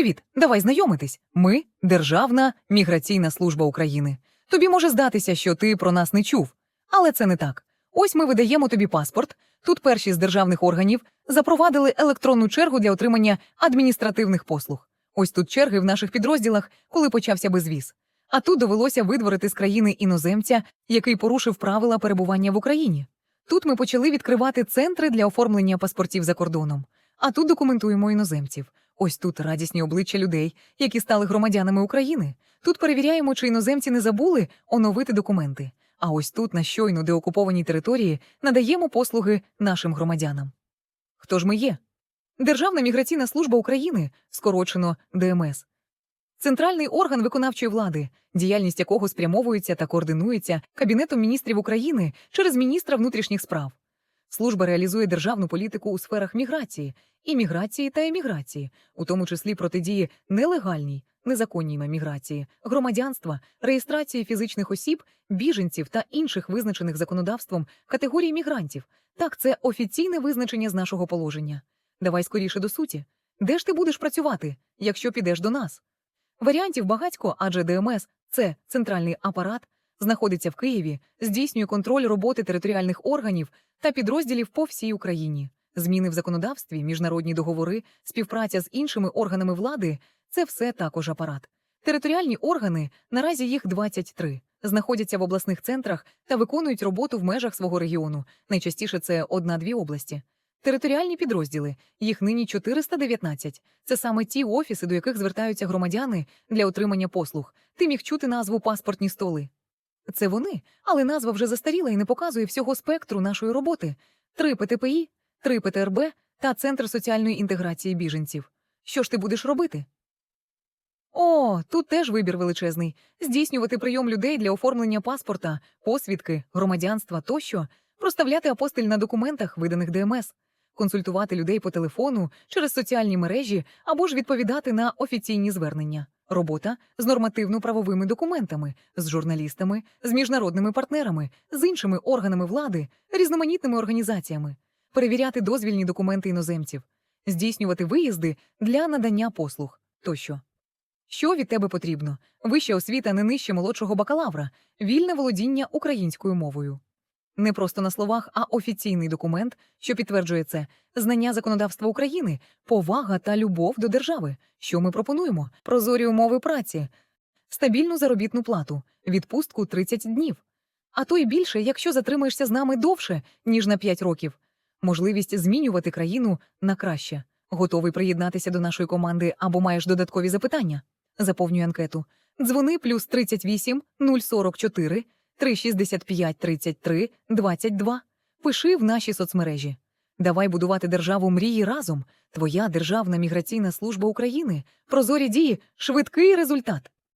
Привіт, давай знайомитись. Ми Державна міграційна служба України. Тобі може здатися, що ти про нас не чув, але це не так. Ось ми видаємо тобі паспорт. Тут перші з державних органів запровадили електронну чергу для отримання адміністративних послуг. Ось тут черги в наших підрозділах, коли почався безвіз. А тут довелося видворити з країни іноземця, який порушив правила перебування в Україні. Тут ми почали відкривати центри для оформлення паспортів за кордоном. А тут документуємо іноземців. Ось тут радісні обличчя людей, які стали громадянами України. Тут перевіряємо, чи іноземці не забули оновити документи. А ось тут, на щойно деокупованій території, надаємо послуги нашим громадянам. Хто ж ми є? Державна міграційна служба України, скорочено ДМС. Центральний орган виконавчої влади, діяльність якого спрямовується та координується Кабінетом міністрів України через міністра внутрішніх справ. Служба реалізує державну політику у сферах міграції, імміграції та еміграції, у тому числі протидії нелегальній, незаконній міграції, громадянства, реєстрації фізичних осіб, біженців та інших визначених законодавством категорій мігрантів. Так, це офіційне визначення з нашого положення. Давай скоріше до суті. Де ж ти будеш працювати, якщо підеш до нас? Варіантів багатько, адже ДМС це центральний апарат, знаходиться в Києві, здійснює контроль роботи територіальних органів та підрозділів по всій Україні. Зміни в законодавстві, міжнародні договори, співпраця з іншими органами влади це все також апарат. Територіальні органи, наразі їх 23, знаходяться в обласних центрах та виконують роботу в межах свого регіону. Найчастіше це одна-дві області. Територіальні підрозділи, їх нині 419. Це саме ті офіси, до яких звертаються громадяни для отримання послуг. Ти міг чути назву паспортні столи. Це вони, але назва вже застаріла і не показує всього спектру нашої роботи: три ПТПІ, три ПТРБ та Центр соціальної інтеграції біженців. Що ж ти будеш робити? О, тут теж вибір величезний: здійснювати прийом людей для оформлення паспорта, посвідки, громадянства тощо, проставляти апостиль на документах, виданих ДМС, консультувати людей по телефону через соціальні мережі або ж відповідати на офіційні звернення. Робота з нормативно-правовими документами, з журналістами, з міжнародними партнерами, з іншими органами влади, різноманітними організаціями, перевіряти дозвільні документи іноземців, здійснювати виїзди для надання послуг тощо. Що від тебе потрібно? Вища освіта не нижче молодшого бакалавра, вільне володіння українською мовою. Не просто на словах, а офіційний документ, що підтверджує це, знання законодавства України, повага та любов до держави. Що ми пропонуємо? Прозорі умови праці, стабільну заробітну плату, відпустку 30 днів. А то й більше, якщо затримаєшся з нами довше, ніж на 5 років. Можливість змінювати країну на краще. Готовий приєднатися до нашої команди або маєш додаткові запитання? Заповнюй анкету. Дзвони плюс 38 044 365 33 22. Пиши в наші соцмережі. Давай будувати державу мрії разом. Твоя Державна міграційна служба України. Прозорі дії, швидкий результат.